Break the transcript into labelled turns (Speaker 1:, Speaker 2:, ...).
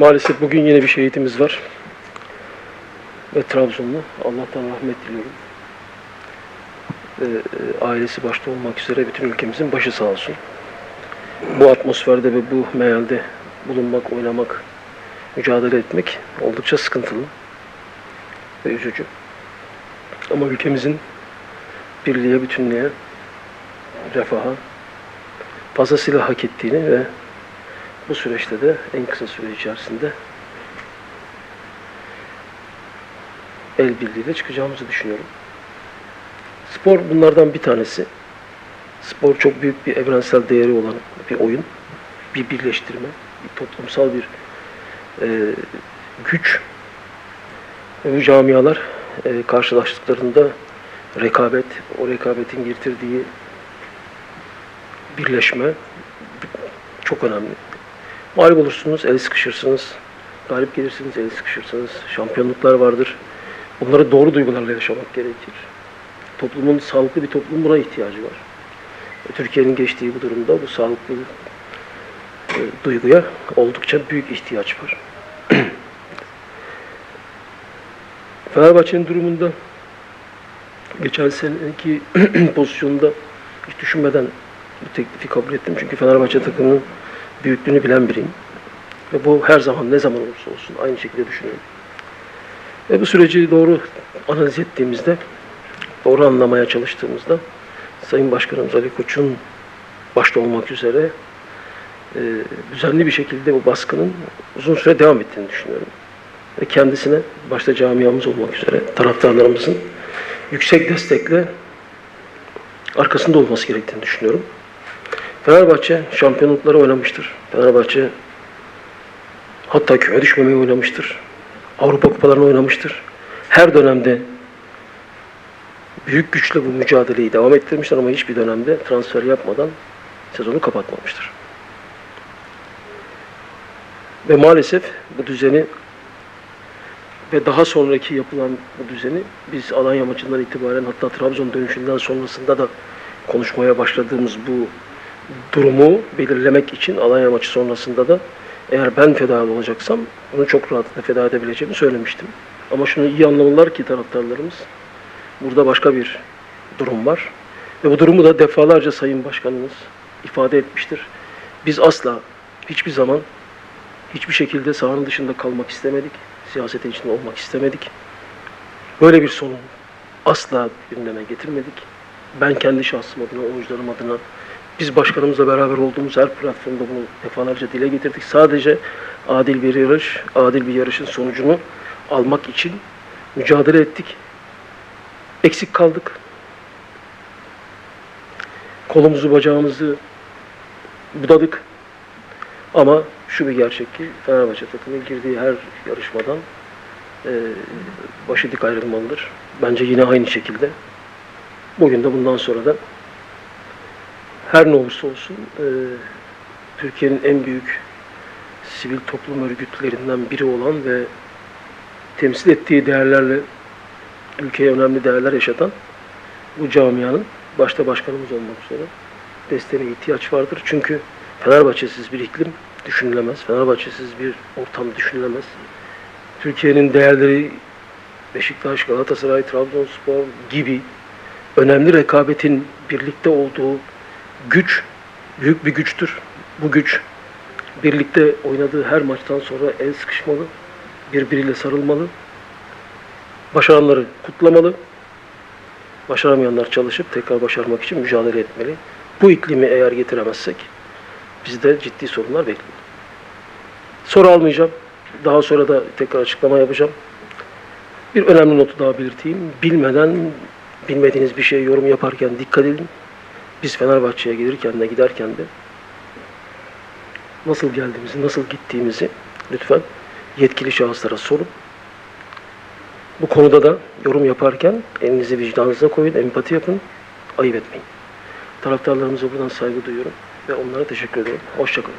Speaker 1: Maalesef bugün yine bir şehitimiz var. Ve Trabzonlu. Allah'tan rahmet diliyorum. Ee, ailesi başta olmak üzere bütün ülkemizin başı sağ olsun. Bu atmosferde ve bu meyalde bulunmak, oynamak, mücadele etmek oldukça sıkıntılı ve üzücü. Ama ülkemizin birliğe, bütünlüğe, refaha fazlasıyla hak ettiğini ve bu süreçte de en kısa süre içerisinde el birliğiyle çıkacağımızı düşünüyorum. Spor bunlardan bir tanesi. Spor çok büyük bir evrensel değeri olan bir oyun. Bir birleştirme, bir toplumsal bir e, güç. Bu camialar e, karşılaştıklarında rekabet, o rekabetin getirdiği birleşme çok önemli. Mağlup olursunuz, el sıkışırsınız. Galip gelirsiniz, el sıkışırsınız. Şampiyonluklar vardır. Bunları doğru duygularla yaşamak gerekir. Toplumun, sağlıklı bir toplum buna ihtiyacı var. Ve Türkiye'nin geçtiği bu durumda bu sağlıklı e, duyguya oldukça büyük ihtiyaç var. Fenerbahçe'nin durumunda geçen seneki pozisyonda hiç düşünmeden bu teklifi kabul ettim. Çünkü Fenerbahçe takımının büyüklüğünü bilen biriyim. Ve bu her zaman ne zaman olursa olsun aynı şekilde düşünüyorum. Ve bu süreci doğru analiz ettiğimizde, doğru anlamaya çalıştığımızda Sayın Başkanımız Ali Koç'un başta olmak üzere e, düzenli bir şekilde bu baskının uzun süre devam ettiğini düşünüyorum. Ve kendisine, başta camiamız olmak üzere taraftarlarımızın yüksek destekle arkasında olması gerektiğini düşünüyorum. Fenerbahçe şampiyonlukları oynamıştır. Fenerbahçe hatta küme düşmemeyi oynamıştır. Avrupa kupalarını oynamıştır. Her dönemde büyük güçle bu mücadeleyi devam ettirmişler ama hiçbir dönemde transfer yapmadan sezonu kapatmamıştır. Ve maalesef bu düzeni ve daha sonraki yapılan bu düzeni biz Alanya maçından itibaren hatta Trabzon dönüşünden sonrasında da konuşmaya başladığımız bu durumu belirlemek için Alanya maçı sonrasında da eğer ben feda olacaksam bunu çok rahatlıkla feda edebileceğimi söylemiştim. Ama şunu iyi anlamalılar ki taraftarlarımız burada başka bir durum var. Ve bu durumu da defalarca Sayın Başkanımız ifade etmiştir. Biz asla hiçbir zaman hiçbir şekilde sahanın dışında kalmak istemedik. Siyasetin içinde olmak istemedik. Böyle bir sorun asla gündeme getirmedik. Ben kendi şahsım adına, oyuncularım adına biz başkanımızla beraber olduğumuz her platformda bunu defalarca dile getirdik. Sadece adil bir yarış, adil bir yarışın sonucunu almak için mücadele ettik. Eksik kaldık. Kolumuzu, bacağımızı budadık. Ama şu bir gerçek ki Fenerbahçe takımı girdiği her yarışmadan e, başı dik ayrılmalıdır. Bence yine aynı şekilde. Bugün de bundan sonra da her ne olursa olsun e, Türkiye'nin en büyük sivil toplum örgütlerinden biri olan ve temsil ettiği değerlerle ülkeye önemli değerler yaşatan bu camianın başta başkanımız olmak üzere desteğine ihtiyaç vardır. Çünkü Fenerbahçesiz bir iklim düşünülemez. Fenerbahçesiz bir ortam düşünülemez. Türkiye'nin değerleri Beşiktaş, Galatasaray, Trabzonspor gibi önemli rekabetin birlikte olduğu güç büyük bir güçtür. Bu güç birlikte oynadığı her maçtan sonra el sıkışmalı, birbiriyle sarılmalı, başaranları kutlamalı, başaramayanlar çalışıp tekrar başarmak için mücadele etmeli. Bu iklimi eğer getiremezsek bizde ciddi sorunlar bekliyor. Soru almayacağım. Daha sonra da tekrar açıklama yapacağım. Bir önemli notu daha belirteyim. Bilmeden, bilmediğiniz bir şey yorum yaparken dikkat edin. Biz Fenerbahçe'ye gelirken de giderken de nasıl geldiğimizi, nasıl gittiğimizi lütfen yetkili şahıslara sorun. Bu konuda da yorum yaparken elinizi vicdanınıza koyun, empati yapın, ayıp etmeyin. Taraftarlarımıza buradan saygı duyuyorum ve onlara teşekkür ederim. Hoşçakalın.